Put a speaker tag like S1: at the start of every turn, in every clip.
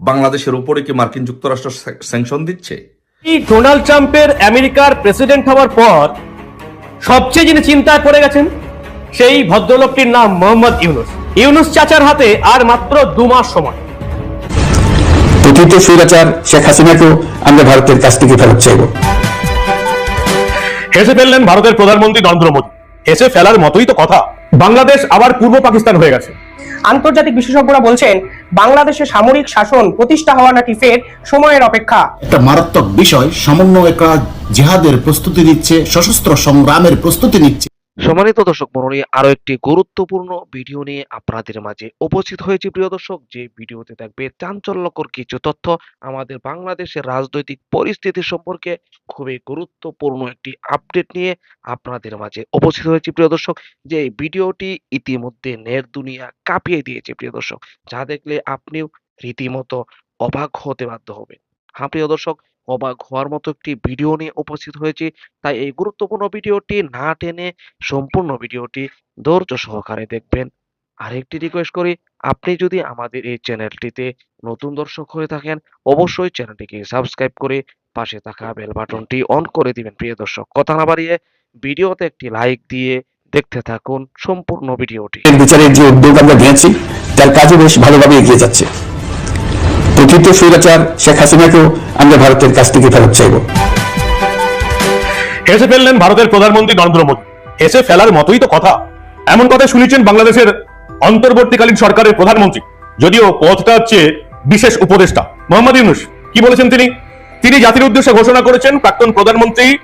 S1: বাংলাদেশের উপরে কি মার্কিন যুক্তরাষ্ট্র স্যাংশন দিচ্ছে?
S2: ডোনাল্ড ট্রাম্পের আমেরিকার প্রেসিডেন্ট হওয়ার পর সবচেয়ে যিনি চিন্তা করে গেছেন সেই ভদ্রলোকটির নাম মোহাম্মদ ইউনুস। ইউনুস চাচার হাতে আর মাত্র দু মাস সময়।
S3: প্রকৃত স্বৈরাচার শেখ হাসিনাকেও আমরা ভারতের কাছ থেকে ফেরত চাইব।
S2: হেসে ফেললেন ভারতের প্রধানমন্ত্রী নরেন্দ্র মোদী। হেসে ফেলার মতোই তো কথা। বাংলাদেশ আবার পূর্ব পাকিস্তান হয়ে গেছে।
S4: আন্তর্জাতিক বিশেষজ্ঞরা বলছেন বাংলাদেশে সামরিক শাসন প্রতিষ্ঠা হওয়া নাকি ফের সময়ের অপেক্ষা?
S5: একটা মারাত্মক বিষয়, সমন্বয়করা জেহাদের প্রস্তুতি দিচ্ছে সশস্ত্র সংগ্রামের প্রস্তুতি নিচ্ছে।
S6: সম্মানিত দর্শক মন্ডলী আরও একটি গুরুত্বপূর্ণ ভিডিও নিয়ে আপনাদের মাঝে উপস্থিত হয়েছে। প্রিয় দর্শক, যে ভিডিওতে থাকবে চাঞ্চল্যকর কিছু তথ্য আমাদের বাংলাদেশের রাজনৈতিক পরিস্থিতি সম্পর্কে খুবই গুরুত্বপূর্ণ একটি আপডেট নিয়ে আপনাদের মাঝে উপস্থিত হয়েছে। প্রিয় দর্শক, যে ভিডিওটি ইতিমধ্যে নেট দুনিয়া কাঁপিয়ে দিয়েছে। প্রিয় দর্শক, যা দেখলে আপনিও রীতিমতো অবাক হতে বাধ্য হবেন। হ্যাঁ প্রিয় দর্শক অবাক হওয়ার মতো একটি ভিডিও নিয়ে উপস্থিত হয়েছি। তাই এই গুরুত্বপূর্ণ ভিডিওটি না টেনে সম্পূর্ণ ভিডিওটি ধৈর্য সহকারে দেখবেন। আরেকটি রিকোয়েস্ট করি, আপনি যদি আমাদের এই চ্যানেলটিতে নতুন দর্শক হয়ে থাকেন, অবশ্যই চ্যানেলটিকে সাবস্ক্রাইব করে পাশে থাকা বেল বাটনটি অন করে দিবেন, প্রিয় দর্শক। কথা না বাড়িয়ে ভিডিওতে একটি লাইক দিয়ে দেখতে থাকুন সম্পূর্ণ ভিডিওটি
S3: বিচারের যে উদ্যোগ আমরা নিয়েছি তার কাজে বেশ ভালোভাবে এগিয়ে যাচ্ছে। প্রকৃত স্বৈরাচার শেখ হাসিনাকেও আমরা ভারতের কাছ থেকে ফেরত চাইব।
S2: হেসে ফেললেন ভারতের প্রধানমন্ত্রী নরেন্দ্র মোদী। হেসে ফেলার মতোই তো কথা। এমন কথা শুনেছেন বাংলাদেশের অন্তর্বর্তীকালীন সরকারের প্রধানমন্ত্রী। যদিও পথটা হচ্ছে বিশেষ উপদেষ্টা। মোহাম্মদ ইউনুস, কি বলেছেন তিনি? তিনি জাতির উদ্দেশ্যে ঘোষণা করেছেন, প্রাক্তন প্রধানমন্ত্রী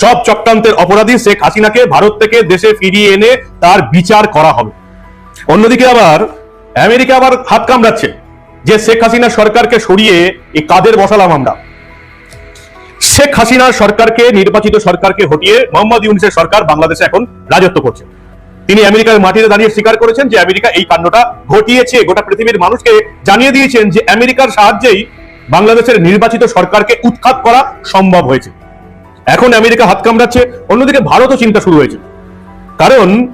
S2: সব চক্রান্তের অপরাধী শেখ হাসিনাকে ভারত থেকে দেশে ফিরিয়ে এনে তার বিচার করা হবে। অন্যদিকে আবার আমেরিকা আবার হাত কামড়াচ্ছে। যে শেখ হাসিনা সরকারকে সরিয়ে এই কাদের বসালাম আমরা? শেখ হাসিনার সরকারকে, নির্বাচিত সরকারকে হটিয়ে মোহাম্মদ ইউনিসের সরকার বাংলাদেশে এখন রাজত্ব করছে। তিনি আমেরিকার মাটিতে দাঁড়িয়ে স্বীকার করেছেন যে আমেরিকা এই কাণ্ডটা ঘটিয়েছে। গোটা পৃথিবীর মানুষকে জানিয়ে দিয়েছেন যে আমেরিকার সাহায্যেই বাংলাদেশের নির্বাচিত সরকারকে উৎখাত করা সম্ভব হয়েছে। এখন আমেরিকা হাত কামড়াচ্ছে, অন্যদিকে ভারতও চিন্তা শুরু হয়েছে। কারণ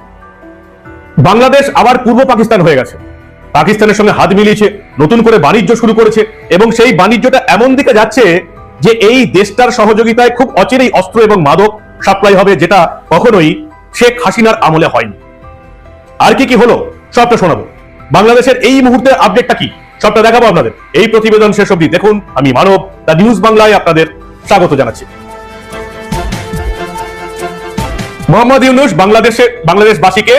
S2: বাংলাদেশ আবার পূর্ব পাকিস্তান হয়ে গেছে। পাকিস্তানের সঙ্গে হাত মিলিয়েছে, নতুন করে বাণিজ্য শুরু করেছে এবং সেই বাণিজ্যটা এমন দিকে যাচ্ছে যে এই দেশটার সহযোগিতায় খুব অচিরেই অস্ত্র এবং মাদক সাপ্লাই হবে যেটা কখনোই শেখ হাসিনার আমলে হয়নি। আর কি কি হলো? সবটা শোনাবো। বাংলাদেশের এই মুহূর্তে আপডেটটা কি? সবটা দেখাবো আপনাদের। এই প্রতিবেদন শেষ অবধি দেখুন। আমি মানব, দ্য নিউজ বাংলায় আপনাদের স্বাগত জানাচ্ছি। মোহাম্মদ ইউনুস বাংলাদেশে বাংলাদেশবাসীকে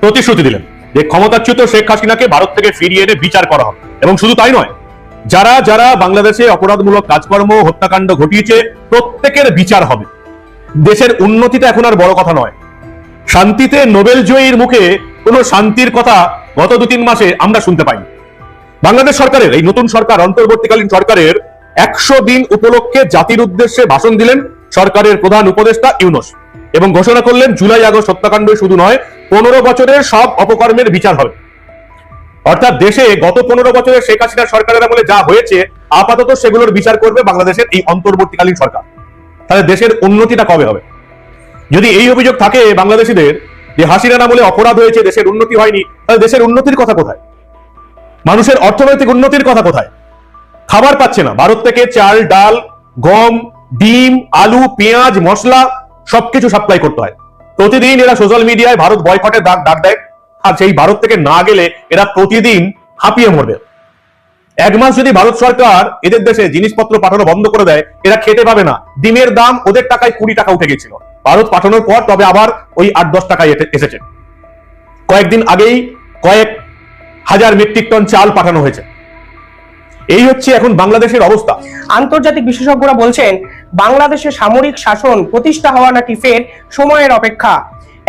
S2: প্রতিশ্রুতি দিলেন। যে ক্ষমতাচ্যুত শেখ হাসিনাকে ভারত থেকে ফিরিয়ে এনে বিচার করা হবে। এবং শুধু তাই নয়, যারা যারা বাংলাদেশে অপরাধমূলক কাজকর্ম, হত্যাকাণ্ড ঘটিয়েছে, প্রত্যেকের বিচার হবে। দেশের উন্নতিটা এখন আর বড় কথা নয়। শান্তিতে নোবেল জয়ীর মুখে কোনো শান্তির কথা গত দু তিন মাসে আমরা শুনতে পাইনি। বাংলাদেশ সরকারের, এই নতুন সরকার, অন্তর্বর্তীকালীন সরকারের একশো দিন উপলক্ষে জাতির উদ্দেশ্যে ভাষণ দিলেন সরকারের প্রধান উপদেষ্টা ইউনুস। এবং ঘোষণা করলেন, জুলাই আগস্ট হত্যাকাণ্ড শুধু নয়, পনেরো বছরের সব অপকর্মের বিচার হবে। অর্থাৎ দেশে গত পনেরো বছরের শেখ হাসিনা সরকারের আমলে যা হয়েছে, আপাতত সেগুলোর বিচার করবে বাংলাদেশের এই অন্তর্বর্তীকালীন সরকার। তাহলে দেশের উন্নতিটা কবে হবে? যদি এই অভিযোগ থাকে বাংলাদেশিদের যে হাসিনার আমলে অপরাধ হয়েছে, দেশের উন্নতি হয়নি, তাহলে দেশের উন্নতির কথা কোথায়? মানুষের অর্থনৈতিক উন্নতির কথা কোথায়? খাবার পাচ্ছে না। ভারত থেকে চাল, ডাল, গম, ডিম, আলু, পেঁয়াজ, মশলা সবকিছু সাপ্লাই করতে হয়। প্রতিদিন এরা সোশ্যাল মিডিয়ায় ভারত বয়কটের ডাক ডাক দেয়, আর সেই ভারত থেকে না গেলে এরা প্রতিদিন হাঁপিয়ে মরবে। এক মাস যদি ভারত সরকার এদের দেশে জিনিসপত্র পাঠানো বন্ধ করে দেয়, এরা খেতে পাবে না। ডিমের দাম ওদের টাকায় কুড়ি টাকা উঠে গেছিল। ভারত পাঠানোর পর তবে আবার ওই আট দশ টাকায় এসেছে। কয়েকদিন আগেই কয়েক হাজার মেট্রিক টন চাল পাঠানো হয়েছে। এই হচ্ছে এখন বাংলাদেশের অবস্থা।
S4: আন্তর্জাতিক বিশেষজ্ঞরা বলছেন বাংলাদেশে সামরিক শাসন প্রতিষ্ঠা হওয়া নাকি ফের সময়ের অপেক্ষা?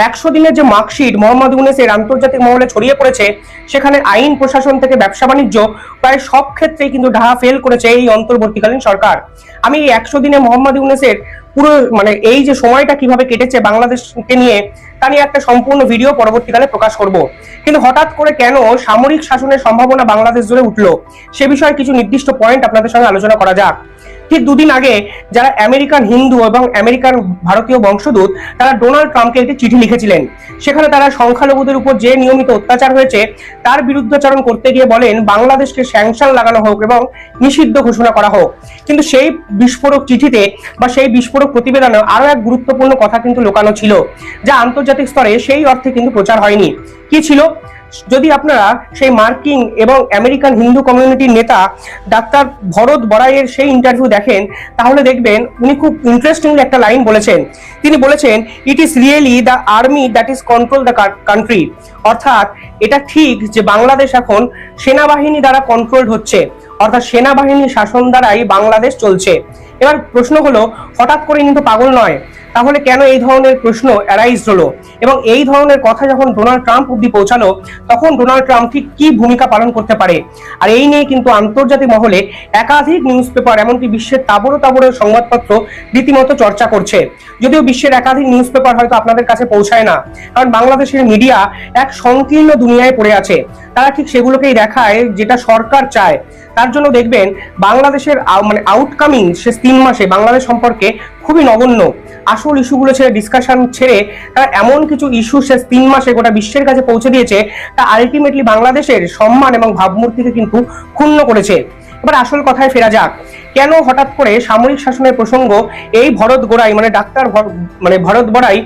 S4: একশো দিনের যে মার্কশিট মোহাম্মদ ইউনেসের আন্তর্জাতিক মহলে ছড়িয়ে পড়েছে, সেখানে আইন, প্রশাসন থেকে ব্যবসা বাণিজ্য প্রায় সব ক্ষেত্রেই কিন্তু ঢাহা ফেল করেছে এই অন্তর্বর্তীকালীন সরকার। আমি এই একশো দিনে মোহাম্মদ ইউনেসের পুরো মানে এই যে সময়টা কীভাবে কেটেছে বাংলাদেশকে নিয়ে, তা নিয়ে একটা সম্পূর্ণ ভিডিও পরবর্তীকালে প্রকাশ করব। কিন্তু হঠাৎ করে কেন সামরিক শাসনের সম্ভাবনা বাংলাদেশ জুড়ে উঠল, সে বিষয়ে কিছু নির্দিষ্ট পয়েন্ট আপনাদের সঙ্গে আলোচনা করা যাক। ঠিক দুদিন আগে যারা আমেরিকান হিন্দু এবং আমেরিকান ভারতীয় বংশোদ্ভূত তারা ডোনাল্ড ট্রাম্পকে একটি চিঠি লিখেছিলেন। সেখানে তারা সংখ্যালঘুদের উপর যে নিয়মিত অত্যাচার হয়েছে, তার বিরুদ্ধাচরণ করতে গিয়ে বলেন, বাংলাদেশকে স্যাংশন লাগানো হোক এবং নিষিদ্ধ ঘোষণা করা হোক। কিন্তু সেই বিস্ফোরক চিঠিতে বা সেই বিস্ফোরক প্রতিবেদনে আরও এক গুরুত্বপূর্ণ কথা কিন্তু লোকানো ছিল, যা আন্তর্জাতিক স্তরে সেই অর্থে কিন্তু প্রচার হয়নি। কি ছিল? যদি আপনারা সেই মার্কিন এবং আমেরিকান হিন্দু কমিউনিটির নেতা ডাক্তার ভরত বড়াইয়ের সেই ইন্টারভিউ দেখেন, তাহলে দেখবেন উনি খুব ইন্টারেস্টিংলি একটা লাইন বলেছেন। তিনি বলেছেন it is really the army that is control the country অর্থাৎ এটা ঠিক যে বাংলাদেশ এখন সেনাবাহিনী দ্বারা কন্ট্রোলড হচ্ছে। অর্থাৎ সেনাবাহিনীর শাসন দ্বারাই বাংলাদেশ চলছে। এবার প্রশ্ন হলো হঠাৎ করে কিন্তু পাগল নয়। তাহলে কেন এই ধরনের প্রশ্ন অ্যারাইজ হলো? এবং এই ধরনের কথা যখন ডোনাল্ড ট্রাম্প অব্দি পৌঁছালো, তখন ডোনাল্ড ট্রাম্প ঠিক কি ভূমিকা পালন করতে পারে? আর এই নিয়ে কিন্তু আন্তর্জাতিক মহলে একাধিক নিউজ পেপার এমনকি বিশ্বের তাবড়ো তাবড়ো সংবাদপত্র রীতিমতো চর্চা করছে। যদিও বিশ্বের একাধিক নিউজ পেপার হয়তো আপনাদের কাছে পৌঁছায় না, কারণ বাংলাদেশের মিডিয়া এক সংকীর্ণ দুনিয়ায় পড়ে আছে। তারা ঠিক সেগুলোকেই দেখায় যেটা সরকার চায়। তার জন্য দেখবেন বাংলাদেশের মানে আউটকামিং শেষ তিন মাসে বাংলাদেশ সম্পর্কে খুবই নগণ্য। আসল ইস্যুগুলো ছেড়ে ডিসকাশন ছেড়ে তারা এমন কিছু ইস্যু শেষ তিন মাসে গোটা বিশ্বের কাছে পৌঁছে দিয়েছে, তা আলটিমেটলি বাংলাদেশের সম্মান এবং ভাবমূর্তিকে কিন্তু ক্ষুণ্ণ করেছে। এবার আসল কথায় ফেরা যাক। কেন হঠাৎ করে সামরিক শাসনের প্রসঙ্গ এই ভরত গোড়াই মানে ডাক্তার মানে ভরত বড়াই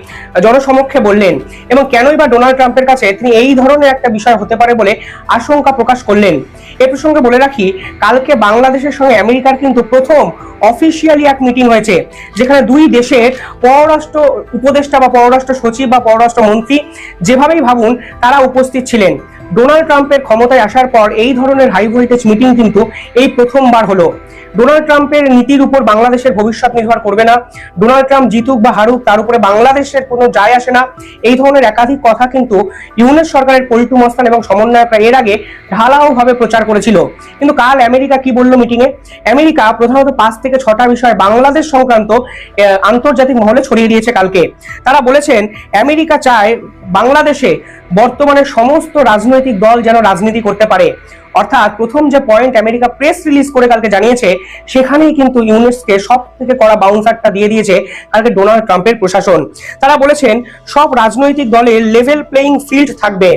S4: জনসমক্ষে বললেন এবং কেনই বা ডোনাল্ড ট্রাম্পের কাছে তিনি এই ধরনের একটা বিষয় হতে পারে বলে আশঙ্কা প্রকাশ করলেন। এ প্রসঙ্গে বলে রাখি, কালকে বাংলাদেশের সঙ্গে আমেরিকার কিন্তু প্রথম অফিসিয়ালি এক মিটিং হয়েছে, যেখানে দুই দেশের পররাষ্ট্র উপদেষ্টা বা পররাষ্ট্র সচিব বা পররাষ্ট্র মন্ত্রী যেভাবেই ভাবুন, তারা উপস্থিত ছিলেন। ডোনাল্ড ট্রাম্পের ক্ষমতায় আসার পর এই ধরনের হাই ভোল্টেজ মিটিং কিন্তু এই প্রথমবার হলো। ডোনাল্ড ট্রাম্পের নীতির উপর বাংলাদেশের ভবিষ্যৎ নির্ভর করবে না। ডোনাল্ড ট্রাম্প জিতুক বা হারুক, তার উপরে বাংলাদেশের কোনো যায় আসে না। এই ধরনের একাধিক কথা কিন্তু ইউনেস সরকারের পল্টু মস্তান এবং সমন্বয়করা এর আগে ঢালাও ভাবে প্রচার করেছিল। কিন্তু কাল আমেরিকা কি বলল মিটিং এ আমেরিকা প্রধানত পাঁচ থেকে ছটা বিষয় বাংলাদেশ সংক্রান্ত আন্তর্জাতিক মহলে ছড়িয়ে দিয়েছে কালকে। তারা বলেছেন, আমেরিকা চায় বাংলাদেশে বর্তমানে সমস্ত রাজনৈতিক দল যেন রাজনীতি করতে পারে। অর্থাৎ প্রথম যে পয়েন্ট আমেরিকা প্রেস রিলিজ করে কালকে জানিয়েছে, সেখানেই কিন্তু ইউনেসকে সব থেকে করা বাউন্সারটা দিয়ে দিয়েছে কালকে ডোনাল্ড ট্রাম্পের প্রশাসন। তারা বলেছেন, সব রাজনৈতিক দলের লেভেল প্লেইং ফিল্ড থাকবে।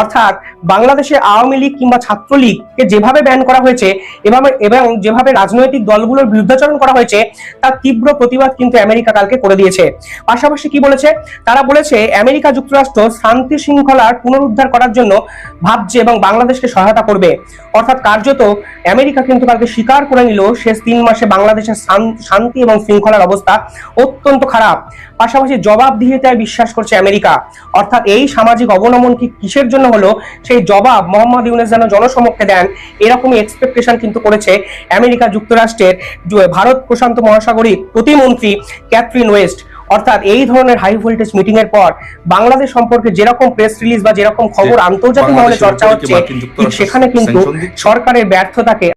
S4: অর্থাৎ বাংলাদেশে আওয়ামী লীগ কিংবা ছাত্রলীগকে যেভাবে ব্যান করা হয়েছে এভাবে, এবং যেভাবে রাজনৈতিক দলগুলোর বিরুদ্ধাচরণ করা হয়েছে, তার তীব্র প্রতিবাদ কিন্তু আমেরিকা কালকে করে দিয়েছে। পাশাপাশি কি বলেছে? তারা বলেছে, আমেরিকা যুক্তরাষ্ট্র শান্তি শৃঙ্খলার পুনরুদ্ধার করার জন্য ভাবছে এবং বাংলাদেশকে সহায়তা করবে। অর্থাৎ কার্যত আমেরিকা কিন্তু কালকে স্বীকার করে নিল, শেষ তিন মাসে বাংলাদেশের শান্তি এবং শৃঙ্খলার অবস্থা অত্যন্ত খারাপ। পাশাপাশি জবাবদিহিতায় বিশ্বাস করছে আমেরিকা। অর্থাৎ এই সামাজিক অবনমন কি কিসের জন্য হলো সেই জবাব মোহাম্মদ ইউনেস যেন জনসমক্ষে দেন এরকমই এক্সপেকটেশন কিন্তু করেছে আমেরিকা যুক্তরাষ্ট্রের ভারত প্রশান্ত মহাসাগরীয় প্রতিমন্ত্রী ক্যাথরিন ওয়েস্ট। অর্থাৎ এই ধরনের হাই ভোল্টেজ মিটিং এর পর বাংলাদেশ সম্পর্কে যেরকম প্রেস রিলিজ বা যেরকম খবর আন্তর্জাতিক মহলে চর্চা হচ্ছে সেখানে কিন্তু সরকারের ব্যর্থতাকে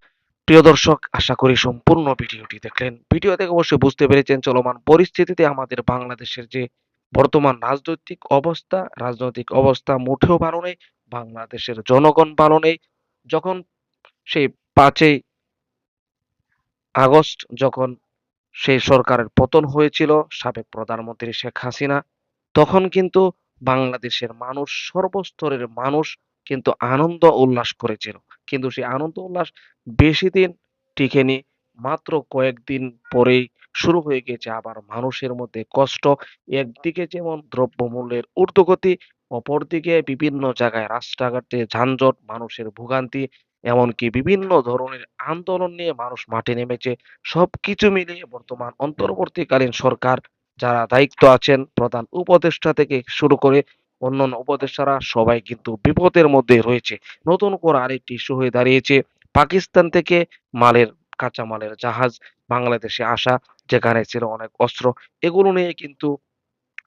S6: প্রিয় দর্শক আশা করি সম্পূর্ণ ভিডিওটি দেখলেন। ভিডিও থেকে অবশ্যই বুঝতে পেরেছেন চলমান পরিস্থিতিতে আমাদের বাংলাদেশের যে বর্তমান রাজনৈতিক অবস্থা রাজনৈতিক অবস্থা মুঠেও ভালো নেই, বাংলাদেশের জনগণ ভালো নেই। যখন সেই পাঁচই আগস্ট যখন সেই সরকারের পতন হয়েছিল সাবেক প্রধানমন্ত্রী শেখ হাসিনা, তখন কিন্তু বাংলাদেশের মানুষ, সর্বস্তরের মানুষ কিন্তু আনন্দ উল্লাস করেছিল। কিন্তু সেই আনন্দ উল্লাস বেশি দিন টিকেনি, মাত্র কয়েকদিন পরেই শুরু হয়ে গেছে আবার মানুষের মধ্যে কষ্ট, একদিকে যেমন দ্রব্যমূল্যের ঊর্ধ্বগতি, অপরদিকে বিভিন্ন জায়গায় রাস্তাঘাটে যানজট, মানুষের ভোগান্তি, এমনকি বিভিন্ন ধরনের আন্দোলন নিয়ে মানুষ মাঠে নেমেছে। সবকিছু মিলিয়ে বর্তমান অন্তর্বর্তীকালীন সরকার, যারা দায়িত্ব আছেন, প্রধান উপদেষ্টা থেকে শুরু করে অন্যান্য উপদেষ্টারা সবাই কিন্তু বিপদের মধ্যে রয়েছে। নতুন করে আরেকটি ইস্যু হয়ে দাঁড়িয়েছে, পাকিস্তান থেকে মালের, কাঁচামালের জাহাজ বাংলাদেশে আসা। যেখানে ছিল অনেক অস্ত্র, এগুলো নিয়ে কিন্তু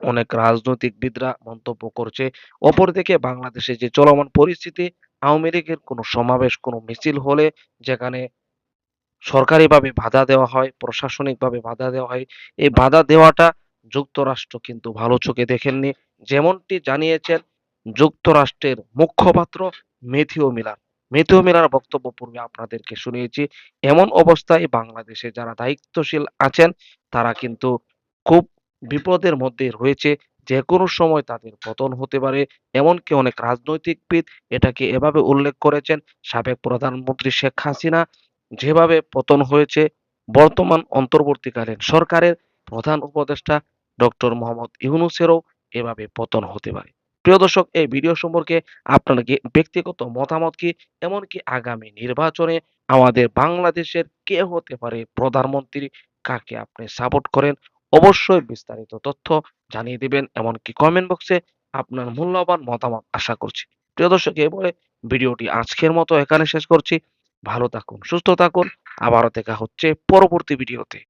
S6: অনেক রাজনৈতিকবিদরা মন্তব্য করছে। অপরদিকে বাংলাদেশে যে চলমান পরিস্থিতি, আওয়ামী লীগের কোনো সমাবেশ, কোনো মিছিল হলে যেখানে সরকারিভাবে বাধা দেওয়া হয়, প্রশাসনিকভাবে বাধা দেওয়া হয়, এই বাধা দেওয়াটা যুক্তরাষ্ট্র কিন্তু ভালো চোখে দেখেননি। যেমনটি জানিয়েছেন যুক্তরাষ্ট্রের মুখপাত্র মেথিও মিলার। মেতেও মিলার বক্তব্য পূর্বে আপনাদেরকে শুনিয়েছি। এমন অবস্থায় বাংলাদেশে যারা দায়িত্বশীল আছেন, তারা কিন্তু খুব বিপদের মধ্যে রয়েছে। যে কোনো সময় তাদের পতন হতে পারে। এমনকি অনেক রাজনৈতিকবিদ এটাকে এভাবে উল্লেখ করেছেন, সাবেক প্রধানমন্ত্রী শেখ হাসিনা যেভাবে পতন হয়েছে, বর্তমান অন্তর্বর্তীকালীন সরকারের প্রধান উপদেষ্টা ডক্টর মোহাম্মদ ইউনুসেরও এভাবে পতন হতে পারে। প্রিয় দর্শক, এই ভিডিও সম্পর্কে আপনার ব্যক্তিগত মতামত কি? এমনকি আগামী নির্বাচনে আমাদের বাংলাদেশের কে হতে পারে প্রধানমন্ত্রী? কাকে আপনি সাপোর্ট করেন? অবশ্যই বিস্তারিত তথ্য জানিয়ে দিবেন, এমনকি কমেন্ট বক্সে আপনার মূল্যবান মতামত আশা করছি। প্রিয় দর্শক এই বলে ভিডিওটি আজকের মতো এখানে শেষ করছি। ভালো থাকুন, সুস্থ থাকুন। আবারও দেখা হচ্ছে পরবর্তী ভিডিওতে